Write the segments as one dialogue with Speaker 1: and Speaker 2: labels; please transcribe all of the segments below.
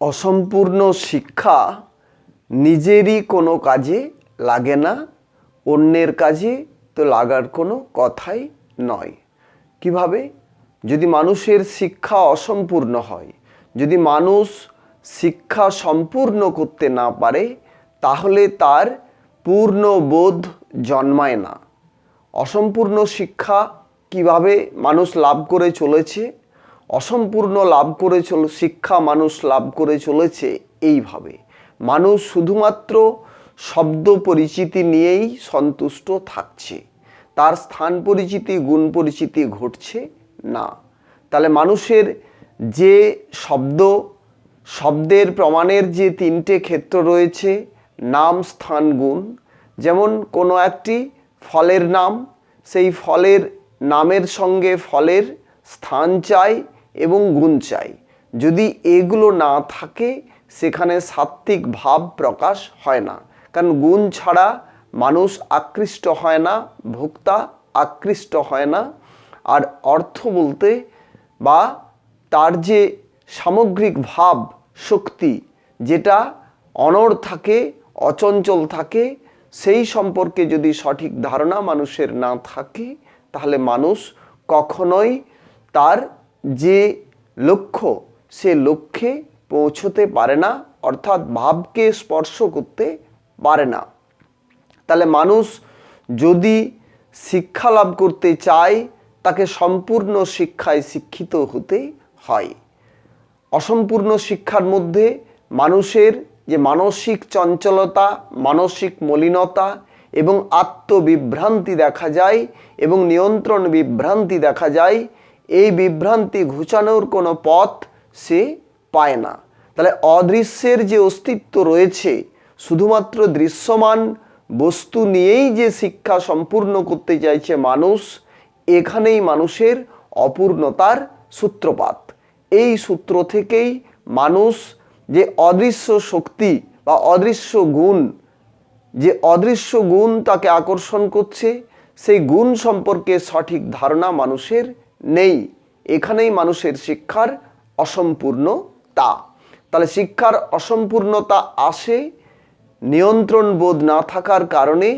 Speaker 1: অসম্পূর্ণ শিক্ষা নিজেরই কোনো কাজে লাগে না, অন্যের কাজে তো লাগার কোনো কথাই নয়। কীভাবে? যদি মানুষের শিক্ষা অসম্পূর্ণ হয়, যদি মানুষ শিক্ষা সম্পূর্ণ করতে না পারে, তাহলে তার পূর্ণ বোধ জন্মায় না। অসম্পূর্ণ শিক্ষা কীভাবে মানুষ লাভ করে চলেছে? অসম্পূর্ণ লাভ করে চল, শিক্ষা মানুষ লাভ করে চলেছে এইভাবে। মানুষ শুধুমাত্র শব্দ পরিচিতি নিয়েই সন্তুষ্ট থাকছে। তার স্থান পরিচিতি, গুণ পরিচিতি ঘটছে না। তাহলে মানুষের যে শব্দ, শব্দের প্রমাণের যে তিনটে ক্ষেত্র রয়েছে, নাম, স্থান, গুণ, যেমন কোনো একটি ফলের নাম, সেই ফলের নামের সঙ্গে ফলের স্থান চাই এবং গুণ চাই। যদি এগুলো না থাকে, সেখানে সাত্ত্বিক ভাব প্রকাশ হয় না। কারণ গুণ ছাড়া মানুষ আকৃষ্ট হয় না, ভোক্তা আকৃষ্ট হয় না। আর অর্থ বলতে বা তার যে সামগ্রিক ভাব, শক্তি, যেটা অনড় থাকে, অচঞ্চল থাকে, সেই সম্পর্কে যদি সঠিক ধারণা মানুষের না থাকে, তাহলে মানুষ কখনোই তার যে লক্ষ্য সে লক্ষ্যে পৌঁছতে পারে না, অর্থাৎ ভাবকে স্পর্শ করতে পারে না। তাহলে মানুষ যদি শিক্ষা লাভ করতে চায়, তাকে সম্পূর্ণ শিক্ষায় শিক্ষিত হতে হয়। অসম্পূর্ণ শিক্ষার মধ্যে মানুষের যে মানসিক চঞ্চলতা, মানসিক মলিনতা এবং আত্মবিভ্রান্তি দেখা যায় এবং নিয়ন্ত্রণ বিভ্রান্তি দেখা যায় এই বিভ্রান্তি ঘুচানোর কোনো পথ সে পায় না। তাহলে অদৃশ্যের যে অস্তিত্ব রয়েছে, শুধুমাত্র দৃশ্যমান বস্তু নিয়েই যে শিক্ষা সম্পূর্ণ করতে চাইছে মানুষ, এখানেই মানুষের অপূর্ণতার সূত্রপাত। এই সূত্র থেকেই মানুষ যে অদৃশ্য শক্তি বা অদৃশ্য গুণ, যে অদৃশ্য গুণ তাকে আকর্ষণ করছে, সেই গুণ সম্পর্কে সঠিক ধারণা মানুষের নেই। এখানেই মানুষের শিক্ষার অসম্পূর্ণতা তাহলে শিক্ষার অসম্পূর্ণতা আসে নিয়ন্ত্রণ বোধ না থাকার কারণে,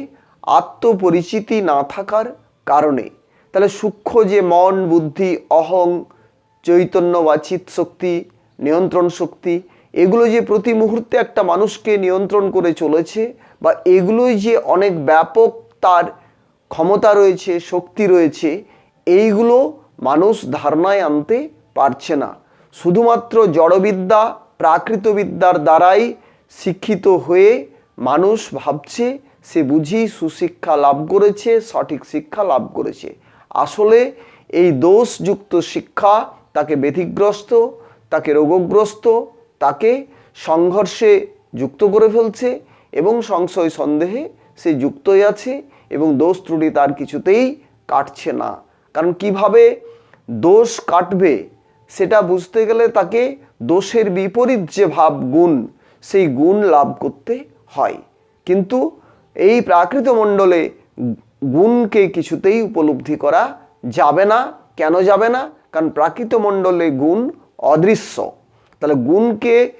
Speaker 1: আত্মপরিচিতি না থাকার কারণে। তাহলে সূক্ষ্ম যে মন, বুদ্ধি, অহং চৈতন্য বা শক্তি, নিয়ন্ত্রণ শক্তি, এগুলো যে প্রতি মুহূর্তে একটা মানুষকে নিয়ন্ত্রণ করে চলেছে বা এগুলোই যে অনেক ব্যাপক তার ক্ষমতা রয়েছে, শক্তি রয়েছে, এইগুলো মানুষ ধারণায় আনতে পারছে না। শুধুমাত্র জড়বিদ্যা, প্রাকৃতবিদ্যার দ্বারাই শিক্ষিত হয়ে মানুষ ভাবছে, সে বুঝি সুশিক্ষা লাভ করেছে, সঠিক শিক্ষা লাভ করেছে। আসলে এই দোষযুক্ত শিক্ষা তাকে ব্যতিগ্রস্ত তাকে রোগগ্রস্ত, তাকে সংঘর্ষে যুক্ত করে ফেলছে এবং সংশয় সন্দেহে সে যুক্তই আছে এবং দোষ ত্রুটি তার কিছুতেই কাটছে না। কারণ কীভাবে দোষ কাটবে, সেটা বুঝতে গেলে তাকে দোষের বিপরীত যে ভাব গুণ, সেই গুণ লাভ করতে হয়। কিন্তু এই প্রাকৃত মণ্ডলে গুণকে কিছুতেই উপলব্ধি করা যাবে না। কেন যাবে না? কারণ প্রাকৃত মণ্ডলে গুণ অদৃশ্য। তাহলে গুণকে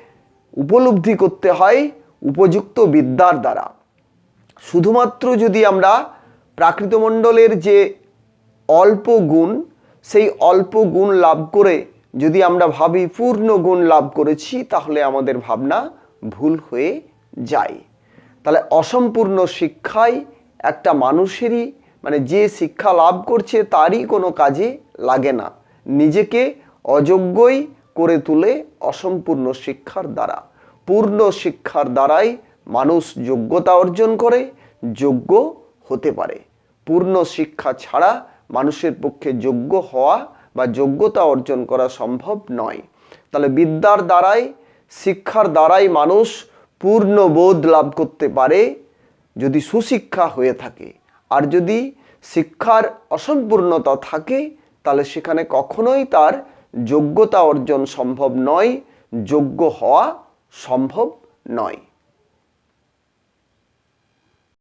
Speaker 1: উপলব্ধি করতে হয় উপযুক্ত বিদ্যার দ্বারা। শুধুমাত্র যদি আমরা প্রাকৃতমণ্ডলের যে অল্প গুণ সেই অল্প গুণ লাভ করে যদি আমরা ভাবি পূর্ণ গুণ লাভ করেছি, তাহলে আমাদের ভাবনা ভুল হয়ে যায়। তাহলে অসম্পূর্ণ শিক্ষায় একটা মানুষেরই মানে যে শিক্ষা লাভ করছে তারই কোনো কাজে লাগে না। নিজেকে অযোগ্যই করে তুলে অসম্পূর্ণ শিক্ষার দ্বারা। পূর্ণ শিক্ষার দ্বারাই মানুষ যোগ্যতা অর্জন করে, যোগ্য হতে পারে। পূর্ণ শিক্ষা ছাড়া মানুষের পক্ষে যোগ্য হওয়া বা যোগ্যতা অর্জন করা সম্ভব নয়। তাহলে বিদ্যার দ্বারাই, শিক্ষার দ্বারাই মানুষ পূর্ণ বোধ লাভ করতে পারে যদি সুশিক্ষা হয়ে থাকে। আর যদি শিক্ষার অসম্পূর্ণতা থাকে, তাহলে সেখানে কখনোই তার যোগ্যতা অর্জন সম্ভব নয়, যোগ্য হওয়া সম্ভব নয়।